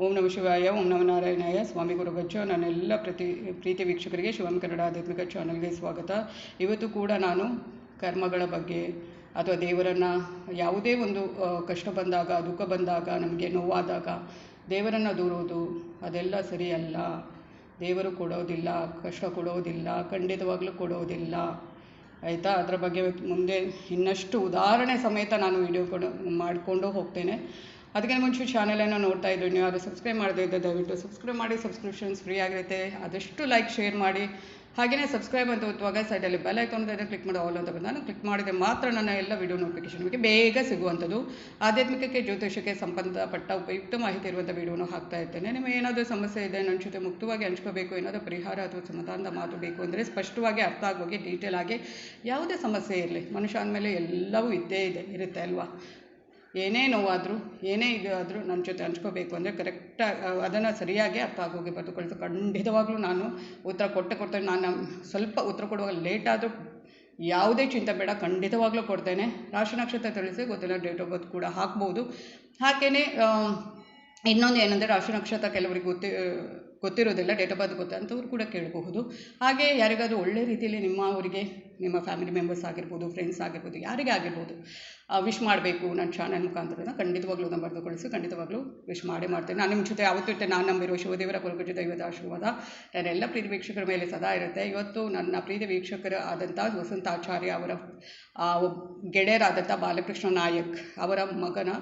ಓಂ ನಮ ಶಿವಾಯ, ಓಂ ನಮ ನಾರಾಯಣಾಯ, ಸ್ವಾಮಿ ಗುರುಗಚ್ಚ ನನ್ನೆಲ್ಲ ಪ್ರತಿ, ಪ್ರೀತಿ ವೀಕ್ಷಕರಿಗೆ ಶಿವಂ ಕನ್ನಡ ಆಧ್ಯಾತ್ಮಿಕ ಚಾನಲ್ಗೆ ಸ್ವಾಗತ. ಇವತ್ತು ಕೂಡ ನಾನು ಕರ್ಮಗಳ ಬಗ್ಗೆ ಅಥವಾ ದೇವರನ್ನು ಯಾವುದೇ ಒಂದು ಕಷ್ಟ ಬಂದಾಗ, ದುಃಖ ಬಂದಾಗ, ನಮಗೆ ನೋವಾದಾಗ ದೇವರನ್ನು ದೂರೋದು, ಅದೆಲ್ಲ ಸರಿಯಲ್ಲ. ದೇವರು ಕೊಡೋದಿಲ್ಲ, ಕಷ್ಟ ಕೊಡೋದಿಲ್ಲ, ಖಂಡಿತವಾಗ್ಲೂ ಕೊಡೋದಿಲ್ಲ. ಆಯಿತಾ? ಅದರ ಬಗ್ಗೆ ಮುಂದೆ ಇನ್ನಷ್ಟು ಉದಾಹರಣೆ ಸಮೇತ ನಾನು ವಿಡಿಯೋ ಕೊಡ, ಮಾಡಿಕೊಂಡು ಹೋಗ್ತೇನೆ. ಅದಕ್ಕಿಂತ ಮುಂಚೆ ಚಾನಲನ್ನು ನೋಡ್ತಾ ಇದ್ರು ನೀವು ಅದು ಸಬ್ಸ್ಕ್ರೈಬ್ ಮಾಡದೇ ದಯವಿಟ್ಟು ಸಬ್ಸ್ಕ್ರೈಬ್ ಮಾಡಿ ಸಬ್ಸ್ಕ್ರಿಪ್ಷನ್ಸ್ ಫ್ರೀ ಆಗಿರುತ್ತೆ. ಆದಷ್ಟು ಲೈಕ್ ಶೇರ್ ಮಾಡಿ. ಹಾಗೆಯೇ ಸಬ್ಸ್ಕ್ರೈಬ್ ಅಂತ ಒತ್ತುವಾಗ ಸೈಡಲ್ಲಿ ಬೆಲ್ ಐಕಾನ್ ಇದೆ ಕ್ಲಿಕ್ ಮಾಡಿ ಆಲ್ ಅಂತ ಬಂದಾಗ ಕ್ಲಿಕ್ ಮಾಡಿದರೆ ಮಾತ್ರ ನನ್ನ ಎಲ್ಲ ವಿಡಿಯೋ ನೋಟಿಫಿಕೇಶನ್ ನಿಮಗೆ ಬೇಗ ಸಿಗುವಂಥದ್ದು. ಆಧ್ಯಾತ್ಮಿಕಕ್ಕೆ ಜ್ಯೋತಿಷಕ್ಕೆ ಸಂಬಂಧಪಟ್ಟ ಉಪಯುಕ್ತ ಮಾಹಿತಿ ಇರುವಂಥ ವಿಡಿಯೋನ ಹಾಕ್ತಾ ಇರ್ತೇನೆ. ನಿಮಗೆ ಏನಾದರೂ ಸಮಸ್ಯೆ ಇದೆ, ನನ್ನ ಜೊತೆ ಮುಕ್ತವಾಗಿ ಹಂಚ್ಕೋಬೇಕು, ಏನಾದರೂ ಪರಿಹಾರ ಅಥವಾ ಸಮಾಧಾನದ ಮಾತು ಬೇಕು ಅಂದರೆ ಸ್ಪಷ್ಟವಾಗಿ ಅರ್ಥ ಆಗೋಗಿ ಡೀಟೇಲ್ ಆಗಿ ಯಾವುದೇ ಸಮಸ್ಯೆ ಇರಲಿ, ಮನುಷ್ಯ ಅಂದಮೇಲೆ ಎಲ್ಲವೂ ಇದ್ದೇ ಇದೆ, ಇರುತ್ತೆ ಅಲ್ವಾ? ಏನೇ ನೋವಾದರೂ, ಏನೇ ಇದು ಆದರೂ ನನ್ನ ಜೊತೆ ಹಂಚ್ಕೋಬೇಕು ಅಂದರೆ ಕರೆಕ್ಟಾಗಿ ಅದನ್ನು ಸರಿಯಾಗಿ ಅರ್ಥ ಆಗೋಗಿ ಬರೆದುಕೊಳ್ತು ಖಂಡಿತವಾಗ್ಲೂ ನಾನು ಉತ್ತರ ಕೊಟ್ಟೆ ಕೊಡ್ತೇನೆ. ನಾನು ಸ್ವಲ್ಪ ಉತ್ತರ ಕೊಡುವಾಗ ಲೇಟ್ ಆದರೂ ಯಾವುದೇ ಚಿಂತೆ ಬೇಡ. ಖಂಡಿತವಾಗ್ಲೂ ಕೊಡ್ತೇನೆ. ರಾಶಿ ನಕ್ಷತ್ರ ತಿಳಿಸಿ ಗೊತ್ತಿಲ್ಲ ಡೇಟ್ ಆಫ್ ಬರ್ತ್ ಕೂಡ ಹಾಕ್ಬೋದು. ಹಾಗೆಯೇ ಇನ್ನೊಂದು ಏನಂದರೆ ರಾಶಿ ನಕ್ಷತ್ರ ಕೆಲವರಿಗೆ ಗೊತ್ತಿ ಗೊತ್ತಿರೋದಿಲ್ಲ ಡೇಟ್ ಆಫ್ ಬರ್ತ್ ಗೊತ್ತ ಅಂಥವ್ರು ಕೂಡ ಕೇಳಬಹುದು. ಹಾಗೆ ಯಾರಿಗಾದರೂ ಒಳ್ಳೆ ರೀತಿಯಲ್ಲಿ ನಿಮ್ಮ ಅವರಿಗೆ, ನಿಮ್ಮ ಫ್ಯಾಮಿಲಿ ಮೆಂಬರ್ಸ್ ಆಗಿರ್ಬೋದು ಫ್ರೆಂಡ್ಸ್ ಆಗಿರ್ಬೋದು, ಯಾರಿಗೇ ಆಗಿರ್ಬೋದು ವಿಶ್ ಮಾಡಬೇಕು ನನ್ನ ಚಾನಲ್ ಮುಖಾಂತರ ಖಂಡಿತವಾಗ್ಲೂ ನಂಬರ್ ಬರೆದುಕೊಳಿಸಿ ಖಂಡಿತವಾಗ್ಲೂ ವಿಶ್ ಮಾಡೇ ಮಾಡ್ತೇನೆ. ನಾನು ನಿಮ್ಮ ಜೊತೆ ಯಾವತ್ತೂ ಇರ್ತೇನೆ, ನಾನು ನಂಬಿರೋ ಶಿವದೇವರ ಕೊರಗುಜ ದೈವದ ಆಶೀರ್ವಾದ, ನನ್ನೆಲ್ಲ ಪ್ರೀತಿ ವೀಕ್ಷಕರ ಮೇಲೆ ಸದಾ ಇರುತ್ತೆ. ಇವತ್ತು ನನ್ನ ಪ್ರೀತಿ ವೀಕ್ಷಕರ ಆದಂಥ ವಸಂತಾಚಾರ್ಯ ಅವರ ಗೆಳೆಯರಾದಂಥ ಬಾಲಕೃಷ್ಣ ನಾಯಕ್ ಅವರ ಮಗನ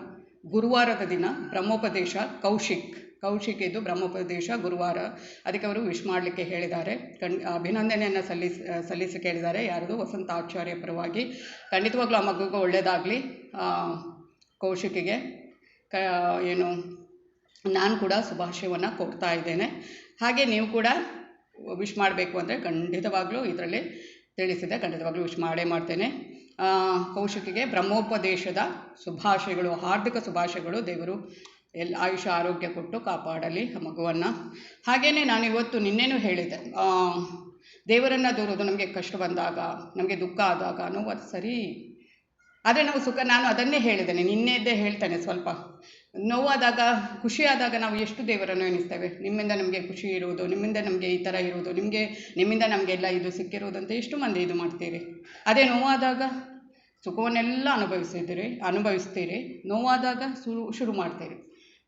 ಗುರುವಾರದ ದಿನ ಬ್ರಹ್ಮೋಪದೇಶ ಕೌಶಿಕ್. ಕೌಶಿಕ್ ಇದು ಬ್ರಹ್ಮೋಪದೇಶ ಗುರುವಾರ. ಅದಕ್ಕೆ ಅವರು ವಿಶ್ ಮಾಡಲಿಕ್ಕೆ ಹೇಳಿದ್ದಾರೆ. ಕಣ್ ಅಭಿನಂದನೆಯನ್ನು ಸಲ್ಲಿಸಿ ಸಲ್ಲಿಸಿ ಕೇಳಿದ್ದಾರೆ. ಯಾರದು? ವಸಂತ ಆಚಾರ್ಯ ಪರವಾಗಿ. ಖಂಡಿತವಾಗ್ಲೂ ಆ ಮಗುಗೆ ಒಳ್ಳೆಯದಾಗಲಿ ಕೌಶಿಕಿಗೆ. ಕ, ಏನು, ನಾನು ಕೂಡ ಶುಭಾಶಯವನ್ನು ಕೊಡ್ತಾ ಇದ್ದೇನೆ. ಹಾಗೆ ನೀವು ಕೂಡ ವಿಶ್ ಮಾಡಬೇಕು ಅಂದರೆ ಖಂಡಿತವಾಗ್ಲೂ ಇದರಲ್ಲಿ ತಿಳಿಸಿದೆ ಖಂಡಿತವಾಗ್ಲೂ ವಿಶ್ ಮಾಡೇ ಮಾಡ್ತೇನೆ. ಕೌಶಿಕಿಗೆ ಬ್ರಹ್ಮೋಪದೇಶದ ಶುಭಾಶಯಗಳು, ಹಾರ್ದಿಕ ಶುಭಾಶಯಗಳು ದೇವರು. ಎಲ್ಲ ಆಯುಷ, ಆರೋಗ್ಯ ಕೊಟ್ಟು ಕಾಪಾಡಲಿ ಆ ಮಗುವನ್ನು. ಹಾಗೆಯೇ ನಾನು ಇವತ್ತು ನಿನ್ನೆನು ಹೇಳಿದೆ ದೇವರನ್ನು ದೂರೋದು ನಮಗೆ ಕಷ್ಟ ಬಂದಾಗ, ನಮಗೆ ದುಃಖ ಆದಾಗ ನೋವು ಸರಿ. ಆದರೆ ನಾವು ಸುಖ, ನಾನು ಅದನ್ನೇ ಹೇಳಿದ್ದೇನೆ. ನಿನ್ನೆದ್ದೇ ಹೇಳ್ತೇನೆ ಸ್ವಲ್ಪ. ನೋವಾದಾಗ, ಖುಷಿಯಾದಾಗ ನಾವು ಎಷ್ಟು ದೇವರನ್ನು ಎಣಿಸ್ತೇವೆ? ನಿಮ್ಮಿಂದ ನಮಗೆ ಖುಷಿ ಇರುವುದು, ನಿಮ್ಮಿಂದ ನಮಗೆ ಈ ಥರ ಇರುವುದು, ನಿಮಗೆ, ನಿಮ್ಮಿಂದ ನಮಗೆಲ್ಲ ಇದು ಸಿಕ್ಕಿರುವುದಂತ ಎಷ್ಟು ಮಂದಿ ಇದು ಮಾಡ್ತೀರಿ? ಅದೇ ನೋವಾದಾಗ ಸುಖವನ್ನೆಲ್ಲ ಅನುಭವಿಸಿದ್ದೀರಿ ಅನುಭವಿಸ್ತೀರಿ, ನೋವಾದಾಗ ಶುರು ಶುರು ಮಾಡ್ತೀರಿ.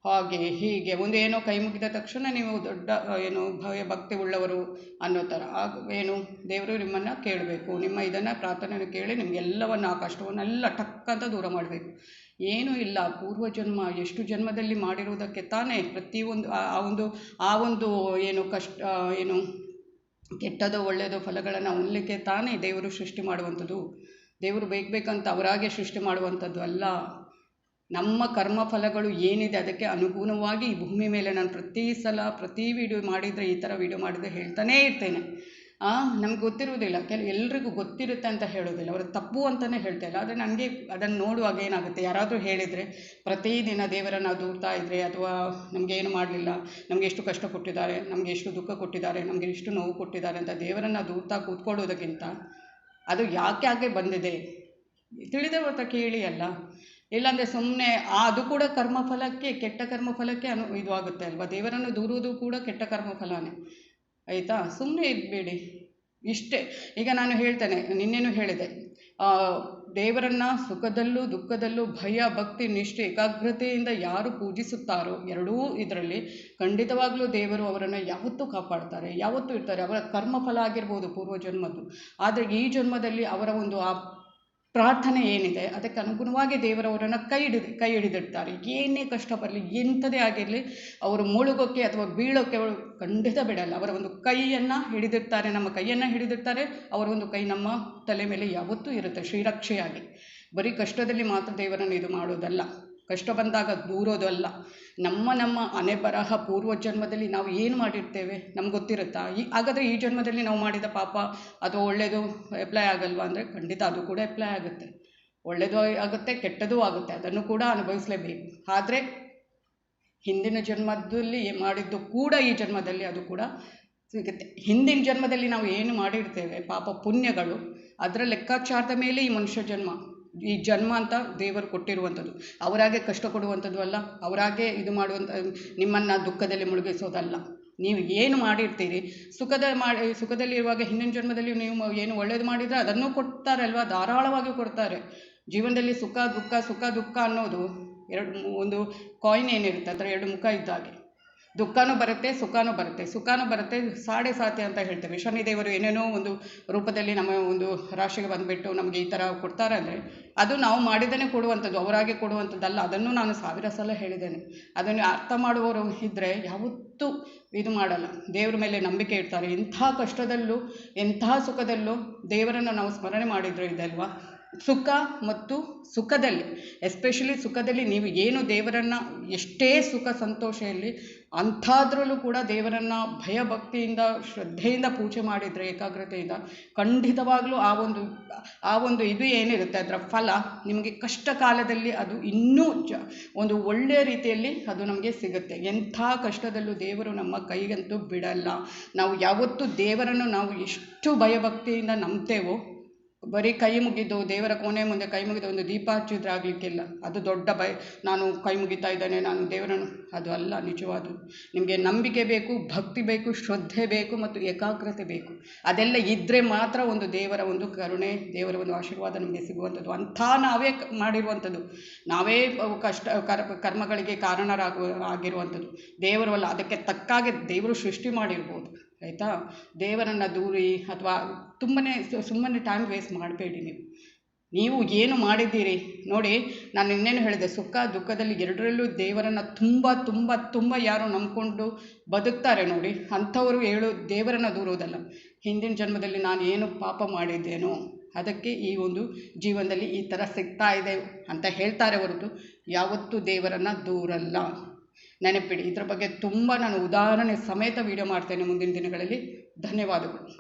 ಹಾಗೆ ಹೀಗೆ ಒಂದು ಏನೋ ಕೈ ಮುಗಿದ ತಕ್ಷಣ ನೀವು ದೊಡ್ಡ ಏನು ಭವ್ಯ ಭಕ್ತಿ ಉಳ್ಳವರು ಅನ್ನೋ ಥರ. ಆಗ ಏನು ದೇವರು ನಿಮ್ಮನ್ನು ಕೇಳಬೇಕು. ನಿಮ್ಮ ಇದನ್ನು ಪ್ರಾರ್ಥನೆ ಕೇಳಿ ನಿಮಗೆಲ್ಲವನ್ನು, ಆ ಕಷ್ಟವನ್ನೆಲ್ಲ ಟಕ್ ಅಂತ ದೂರ ಮಾಡಬೇಕು. ಏನೂ ಇಲ್ಲ. ಪೂರ್ವ ಜನ್ಮ ಎಷ್ಟು ಜನ್ಮದಲ್ಲಿ ಮಾಡಿರುವುದಕ್ಕೆ ತಾನೇ ಪ್ರತಿಯೊಂದು ಆ ಒಂದು ಆ ಒಂದು ಏನು ಕಷ್ಟ ಏನು ಕೆಟ್ಟದೋ ಒಳ್ಳೆಯದೋ ಫಲಗಳನ್ನು ಉಣ್ಲಿಕ್ಕೆ ತಾನೇ ದೇವರು ಸೃಷ್ಟಿ ಮಾಡುವಂಥದ್ದು. ದೇವರು ಬೇಕು ಬೇಕಂತ ಅವರಾಗೆ ಸೃಷ್ಟಿ ಮಾಡುವಂಥದ್ದು ಅಲ್ಲ. ನಮ್ಮ ಕರ್ಮ ಫಲಗಳು ಏನಿದೆ ಅದಕ್ಕೆ ಅನುಗುಣವಾಗಿ ಈ ಭೂಮಿ ಮೇಲೆ ನಾನು ಪ್ರತಿ ಸಲ ಪ್ರತಿ ವಿಡಿಯೋ ಮಾಡಿದರೆ ಈ ಥರ ವಿಡಿಯೋ ಮಾಡಿದರೆ ಹೇಳ್ತಾನೇ ಇರ್ತೇನೆ. ನಮ್ಗೆ ಗೊತ್ತಿರುವುದಿಲ್ಲ. ಕೆಲ, ಎಲ್ರಿಗೂ ಗೊತ್ತಿರುತ್ತೆ ಅಂತ ಹೇಳೋದಿಲ್ಲ ಅವರು ತಪ್ಪು ಅಂತಲೇ ಹೇಳ್ತಾ ಇಲ್ಲ. ಆದರೆ ನನಗೆ ಅದನ್ನು ನೋಡುವಾಗ ಏನಾಗುತ್ತೆ? ಯಾರಾದರೂ ಹೇಳಿದರೆ ಪ್ರತಿದಿನ ದೇವರನ್ನು ದೂರ್ತಾ ಇದ್ದರೆ ಅಥವಾ ನಮಗೆ ಏನು ಮಾಡಲಿಲ್ಲ, ನಮಗೆ ಎಷ್ಟು ಕಷ್ಟ ಕೊಟ್ಟಿದ್ದಾರೆ, ನಮಗೆ ಎಷ್ಟು ದುಃಖ ಕೊಟ್ಟಿದ್ದಾರೆ, ನಮಗೆ ಎಷ್ಟು ನೋವು ಕೊಟ್ಟಿದ್ದಾರೆ ಅಂತ ದೇವರನ್ನು ದೂರ್ತಾ ಕೂತ್ಕೊಳ್ಳೋದಕ್ಕಿಂತ ಅದು ಯಾಕೆ ಯಾಕೆ ಬಂದಿದೆ? ತಿಳಿದ ಹೊತ್ತ ಕೇಳಿ ಅಲ್ಲ. ಇಲ್ಲಾಂದರೆ ಸುಮ್ಮನೆ ಅದು ಕೂಡ ಕರ್ಮಫಲಕ್ಕೆ, ಕೆಟ್ಟ ಕರ್ಮಫಲಕ್ಕೆ ಅನು ಇದು ಆಗುತ್ತೆ ಅಲ್ವಾ? ದೇವರನ್ನು ದೂರುವುದು ಕೂಡ ಕೆಟ್ಟ ಕರ್ಮಫಲನೇ. ಆಯಿತಾ? ಸುಮ್ಮನೆ ಇದ್ಬೇಡಿ. ಇಷ್ಟೇ. ಈಗ ನಾನು ಹೇಳ್ತೇನೆ, ನಿನ್ನೆನೂ ಹೇಳಿದೆ. ದೇವರನ್ನು ಸುಖದಲ್ಲೂ ದುಃಖದಲ್ಲೂ ಭಯ, ಭಕ್ತಿ, ನಿಷ್ಠೆ, ಏಕಾಗ್ರತೆಯಿಂದ ಯಾರು ಪೂಜಿಸುತ್ತಾರೋ ಎರಡೂ ಇದರಲ್ಲಿ ಖಂಡಿತವಾಗಲೂ ದೇವರು ಅವರನ್ನು ಯಾವತ್ತೂ ಕಾಪಾಡ್ತಾರೆ. ಯಾವತ್ತೂ ಇರ್ತಾರೆ. ಅವರ ಕರ್ಮಫಲ ಆಗಿರ್ಬೋದು ಪೂರ್ವ ಜನ್ಮದ್ದು ಆದರೆ ಈ ಜನ್ಮದಲ್ಲಿ ಅವರ ಒಂದು ಆ ಪ್ರಾರ್ಥನೆ ಏನಿದೆ, ಅದಕ್ಕೆ ಅನುಗುಣವಾಗಿ ದೇವರವರನ್ನು ಕೈ ಹಿಡಿದು ಕೈ ಹಿಡಿದಿಡ್ತಾರೆ ಏನೇ ಕಷ್ಟ ಬರಲಿ, ಎಂಥದೇ ಆಗಿರಲಿ, ಅವರು ಮುಳುಗೋಕ್ಕೆ ಅಥವಾ ಬೀಳೋಕ್ಕೆ ಅವರು ಖಂಡಿತ ಬಿಡಲ್ಲ. ಅವರ ಒಂದು ಕೈಯನ್ನು ಹಿಡಿದಿರ್ತಾರೆ ನಮ್ಮ ಕೈಯನ್ನು ಹಿಡಿದಿರ್ತಾರೆ ಅವರ ಒಂದು ಕೈ ನಮ್ಮ ತಲೆ ಮೇಲೆ ಯಾವತ್ತೂ ಇರುತ್ತೆ, ಶ್ರೀರಕ್ಷೆಯಾಗಿ. ಬರೀ ಕಷ್ಟದಲ್ಲಿ ಮಾತ್ರ ದೇವರನ್ನು ಇದು ಮಾಡೋದಲ್ಲ ಕಷ್ಟ ಬಂದಾಗ ದೂರೋದಲ್ಲ ನಮ್ಮ ನಮ್ಮ ಅನೆ ಬರಹ ಪೂರ್ವ ಜನ್ಮದಲ್ಲಿ ನಾವು ಏನು ಮಾಡಿರ್ತೇವೆ ನಮ್ಗೆ ಗೊತ್ತಿರುತ್ತಾ? ಈ ಹಾಗಾದರೆ ಈ ಜನ್ಮದಲ್ಲಿ ನಾವು ಮಾಡಿದ ಪಾಪ ಅಥವಾ ಒಳ್ಳೆಯದು ಅಪ್ಲೈ ಆಗಲ್ವಾ ಅಂದರೆ ಖಂಡಿತ ಅದು ಕೂಡ ಅಪ್ಲೈ ಆಗುತ್ತೆ. ಒಳ್ಳೆಯದು ಆಗುತ್ತೆ, ಕೆಟ್ಟದೂ ಆಗುತ್ತೆ. ಅದನ್ನು ಕೂಡ ಅನುಭವಿಸಲೇಬೇಕು. ಆದರೆ ಹಿಂದಿನ ಜನ್ಮದಲ್ಲಿ ಮಾಡಿದ್ದು ಕೂಡ ಈ ಜನ್ಮದಲ್ಲಿ ಅದು ಕೂಡ ಸಿಗುತ್ತೆ. ಹಿಂದಿನ ಜನ್ಮದಲ್ಲಿ ನಾವು ಏನು ಮಾಡಿರ್ತೇವೆ? ಪಾಪ ಪುಣ್ಯಗಳು. ಅದರ ಲೆಕ್ಕಾಚಾರದ ಮೇಲೆ ಈ ಮನುಷ್ಯ ಜನ್ಮ. ಈ ಜನ್ಮ ಅಂತ ದೇವರು ಕೊಟ್ಟಿರುವಂಥದ್ದು. ಅವರಾಗೆ ಕಷ್ಟ ಕೊಡುವಂಥದ್ದು ಅಲ್ಲ, ಅವರಾಗೆ ಇದು ಮಾಡುವಂಥ, ನಿಮ್ಮನ್ನು ದುಃಖದಲ್ಲಿ ಮುಳುಗಿಸೋದಲ್ಲ. ನೀವು ಏನು ಮಾಡಿರ್ತೀರಿ? ಸುಖದ ಮಾಡಿ ಸುಖದಲ್ಲಿರುವಾಗ ಹಿಂದಿನ ಜನ್ಮದಲ್ಲಿ ನೀವು ಏನು ಒಳ್ಳೇದು ಮಾಡಿದರೆ ಅದನ್ನು ಕೊಡ್ತಾರಲ್ವ? ಧಾರಾಳವಾಗಿ ಕೊಡ್ತಾರೆ. ಜೀವನದಲ್ಲಿ ಸುಖ, ದುಃಖ ಸುಖ, ದುಃಖ ಅನ್ನೋದು ಎರಡು ಒಂದು ಕಾಯಿನ್ ಏನಿರುತ್ತೆ, ಅದರ ಎರಡು ಮುಖ ಇದ್ದಾಗೆ. ದುಃಖನೂ ಬರುತ್ತೆ, ಸುಖನೂ ಬರುತ್ತೆ. ಸುಖನೂ ಬರುತ್ತೆ, ಸಾಡೆ ಸಾತಿ ಅಂತ ಹೇಳ್ತೇವೆ. ಶನಿದೇವರು ಏನೇನೋ ಒಂದು ರೂಪದಲ್ಲಿ ನಮ್ಮ ಒಂದು ರಾಶಿಗೆ ಬಂದುಬಿಟ್ಟು ನಮಗೆ ಈ ಥರ ಕೊಡ್ತಾರೆ ಅಂದರೆ ಅದು ನಾವು ಮಾಡಿದ್ದೇನೆ ಕೊಡುವಂಥದ್ದು, ಅವರಾಗೆ ಕೊಡುವಂಥದ್ದಲ್ಲ. ಅದನ್ನು ನಾನು ಸಾವಿರ ಸಲ ಹೇಳಿದ್ದೇನೆ. ಅದನ್ನು ಅರ್ಥ ಮಾಡುವವರು ಇದ್ದರೆ ಯಾವತ್ತೂ ಇದು ಮಾಡಲ್ಲ. ದೇವ್ರ ಮೇಲೆ ನಂಬಿಕೆ ಇಡ್ತಾರೆ. ಎಂಥ ಕಷ್ಟದಲ್ಲೂ, ಎಂಥ ಸುಖದಲ್ಲೂ ದೇವರನ್ನು ನಾವು ಸ್ಮರಣೆ ಮಾಡಿದರೆ ಇದಲ್ವಾ ಸುಖ ಮತ್ತು ಸುಖದಲ್ಲಿ ಎಸ್ಪೆಷಲಿ ಸುಖದಲ್ಲಿ ನೀವು ಏನು ದೇವರನ್ನು, ಎಷ್ಟೇ ಸುಖ ಸಂತೋಷ ಇರಲಿ, ಅಂಥದ್ರಲ್ಲೂ ಕೂಡ ದೇವರನ್ನು ಭಯಭಕ್ತಿಯಿಂದ, ಶ್ರದ್ಧೆಯಿಂದ ಪೂಜೆ ಮಾಡಿದರೆ, ಏಕಾಗ್ರತೆಯಿಂದ ಖಂಡಿತವಾಗಲೂ ಆ ಒಂದು ಆ ಒಂದು ಇದು ಏನಿರುತ್ತೆ, ಅದರ ಫಲ ನಿಮಗೆ ಕಷ್ಟ ಕಾಲದಲ್ಲಿ ಅದು ಇನ್ನೂ ಜ, ಒಂದು ಒಳ್ಳೆಯ ರೀತಿಯಲ್ಲಿ ಅದು ನಮಗೆ ಸಿಗುತ್ತೆ. ಎಂಥ ಕಷ್ಟದಲ್ಲೂ ದೇವರು ನಮ್ಮ ಕೈಗಂತೂ ಬಿಡಲ್ಲ. ನಾವು ಯಾವತ್ತೂ ದೇವರನ್ನು ನಾವು ಎಷ್ಟು ಭಯಭಕ್ತಿಯಿಂದ ನಂಬ್ತೇವೋ ಬರೀ ಕೈ ಮುಗಿದು ದೇವರ ಕೋಣೆ ಮುಂದೆ ಕೈ ಮುಗಿದು ಒಂದು ದೀಪ ಹಚ್ಚಿದ್ರೆ ಆಗಲಿಕ್ಕಿಲ್ಲ. ಅದು ದೊಡ್ಡ ಭಯ. ನಾನು ಕೈ ಮುಗಿತಾ ಇದ್ದೇನೆ, ನಾನು ದೇವರನ್ನು. ಅದು ಅಲ್ಲ, ನಿಜವಾದು. ನಿಮಗೆ ನಂಬಿಕೆ ಬೇಕು, ಭಕ್ತಿ ಬೇಕು, ಶ್ರದ್ಧೆ ಬೇಕು ಮತ್ತು ಏಕಾಗ್ರತೆ ಬೇಕು. ಅದೆಲ್ಲ ಇದ್ದರೆ ಮಾತ್ರ ಒಂದು ದೇವರ ಒಂದು ಕರುಣೆ, ದೇವರ ಒಂದು ಆಶೀರ್ವಾದ ನಮಗೆ ಸಿಗುವಂಥದ್ದು. ಅಂಥ ನಾವೇ ಮಾಡಿರುವಂಥದ್ದು. ನಾವೇ ಕಷ್ಟ, ಕರ್, ಕರ್ಮಗಳಿಗೆ ಕಾರಣರಾಗುವ, ಆಗಿರುವಂಥದ್ದು. ದೇವರು ಅಲ್ಲ ಅದಕ್ಕೆ ತಕ್ಕಾಗೆ ದೇವರು ಸೃಷ್ಟಿ ಮಾಡಿರ್ಬೋದು. ಆಯಿತಾ? ದೇವರನ್ನು ದೂರಿ ಅಥವಾ ತುಂಬನೇ ಸುಮ್ಮನೆ ಟೈಮ್ ವೇಸ್ಟ್ ಮಾಡಬೇಡಿ ನೀವು. ನೀವು ಏನು ಮಾಡಿದ್ದೀರಿ? ನೋಡಿ, ನಾನು ಇನ್ನೇನು ಹೇಳಿದೆ, ಸುಖ ದುಃಖದಲ್ಲಿ ಎರಡರಲ್ಲೂ ದೇವರನ್ನು ತುಂಬ ತುಂಬ ತುಂಬ ಯಾರು ನಂಬಿಕೊಂಡು ಬದುಕ್ತಾರೆ ನೋಡಿ. ಅಂಥವರು ಹೇಳು, ದೇವರನ್ನು ದೂರೋದಲ್ಲ ಹಿಂದಿನ ಜನ್ಮದಲ್ಲಿ ನಾನು ಏನು ಪಾಪ ಮಾಡಿದ್ದೇನೋ, ಅದಕ್ಕೆ ಈ ಒಂದು ಜೀವನದಲ್ಲಿ ಈ ಥರ ಸಿಗ್ತಾ ಇದೆ ಅಂತ ಹೇಳ್ತಾರೆ ಹೊರತು ಯಾವತ್ತೂ ದೇವರನ್ನು ದೂರಲ್ಲ. ನೆನಪಿಡಿ. ಇದರ ಬಗ್ಗೆ ತುಂಬ ನಾನು ಉದಾಹರಣೆ ಸಮೇತ ವಿಡಿಯೋ ಮಾಡ್ತೇನೆ ಮುಂದಿನ ದಿನಗಳಲ್ಲಿ. ಧನ್ಯವಾದಗಳು.